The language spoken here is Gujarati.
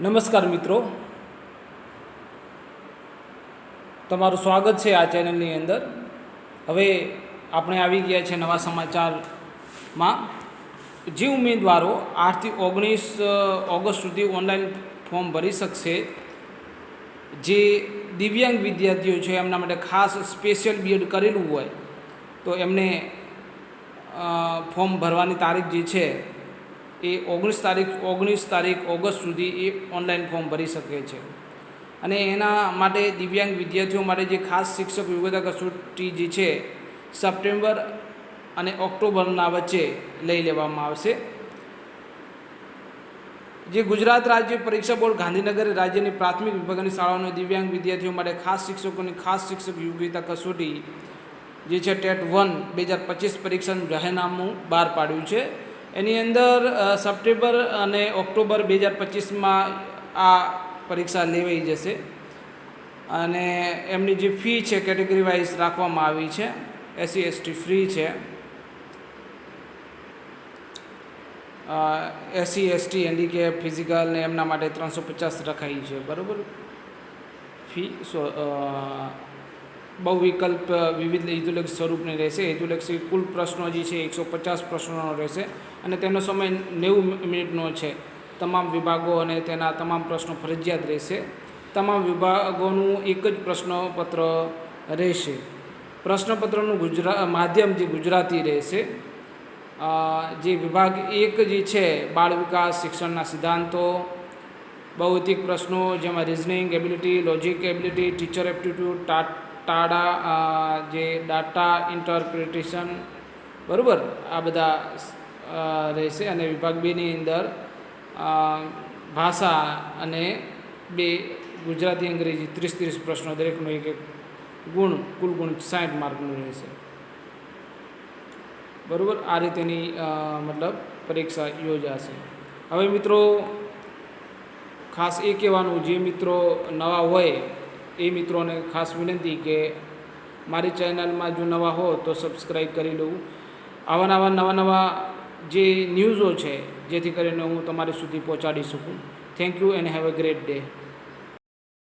નમસ્કાર મિત્રો. તમારું સ્વાગત છે આ ચેનલની અંદર. હવે આપણે આવી ગયા છે નવા સમાચારમાં. જે ઉમેદવારો આઠથી ઓગણીસ ઓગસ્ટ સુધી ઓનલાઈન ફોર્મ ભરી શકશે. જે દિવ્યાંગ વિદ્યાર્થીઓ છે, એમના માટે ખાસ સ્પેશિયલ બીએડ કરેલું હોય, તો એમને ફોર્મ ભરવાની તારીખ જે છે એ ઓગણીસ તારીખ ઓગણીસ તારીખ, ઓગસ્ટ સુધી એ ઓનલાઈન ફોર્મ ભરી શકે છે. અને એના માટે દિવ્યાંગ વિદ્યાર્થીઓ માટે જે ખાસ શિક્ષક યોગ્યતા કસોટી જે છે, સપ્ટેમ્બર અને ઓક્ટોબરના વચ્ચે લઈ લેવામાં આવશે. જે ગુજરાત રાજ્ય પરીક્ષા બોર્ડ ગાંધીનગર રાજ્યની પ્રાથમિક વિભાગની શાળાઓના દિવ્યાંગ વિદ્યાર્થીઓ માટે ખાસ શિક્ષકોની ખાસ શિક્ષક યોગ્યતા કસોટી જે છે ટેટ વન બે હજાર પચીસ પરીક્ષાનું જાહેરનામું બહાર પાડ્યું છે. એની અંદર સપ્ટેમ્બર અને ઓક્ટોબર બે હજાર પચીસમાં આ પરીક્ષા લેવાઈ જશે. અને એમની જે ફી છે, કેટેગરી વાઇઝ રાખવામાં આવી છે. એસસી, એસટી ફ્રી છે. એસસી, એસટી, હેન્ડીકેપ, ફિઝિકલ ને એમના માટે ત્રણસો પચાસ રખાઈ છે. બરાબર? ફી, સો બહુ વિકલ્પ વિવિધ હેતુલક્ષી સ્વરૂપની રહેશે. હેતુલક્ષી કુલ પ્રશ્નો જે છે, એકસો પચાસ પ્રશ્નોનો રહેશે અને તેનો સમય નેવું મિનિટનો છે. તમામ વિભાગો અને તેના તમામ પ્રશ્નો ફરજિયાત રહેશે. તમામ વિભાગોનું એક જ પ્રશ્નપત્ર રહેશે. પ્રશ્નપત્રનું ગુજરા માધ્યમ જે ગુજરાતી રહેશે જે વિભાગ એક જે છે, બાળ વિકાસ, શિક્ષણના સિદ્ધાંતો, ભૌતિક પ્રશ્નો જેમાં reasoning ability logic ability teacher aptitude ટા ટાડા જે ડાટા ઇન્ટરપ્રિટેશન બરાબર? આ બધા રહેશે અને વિભાગ બેની અંદર ભાષા અને બે ગુજરાતી, અંગ્રેજી, ત્રીસ ત્રીસ પ્રશ્નો દરેકનો એક એક ગુણ, કુલ ગુણ સાઠ માર્કનું રહેશે. બરાબર? આ રીતેની મતલબ પરીક્ષા યોજાશે. હવે મિત્રો, ખાસ એ કહેવાનું, જે મિત્રો નવા હોય એ મિત્રોને ખાસ વિનંતી કે મારી ચેનલમાં જો નવા હો તો સબસ્ક્રાઈબ કરી લઉં આવા નવા નવા નવા જે ન્યૂઝો છે, જેથી કરીને હું તમારી સુધી પહોંચાડી શકું. Thank you and have a great day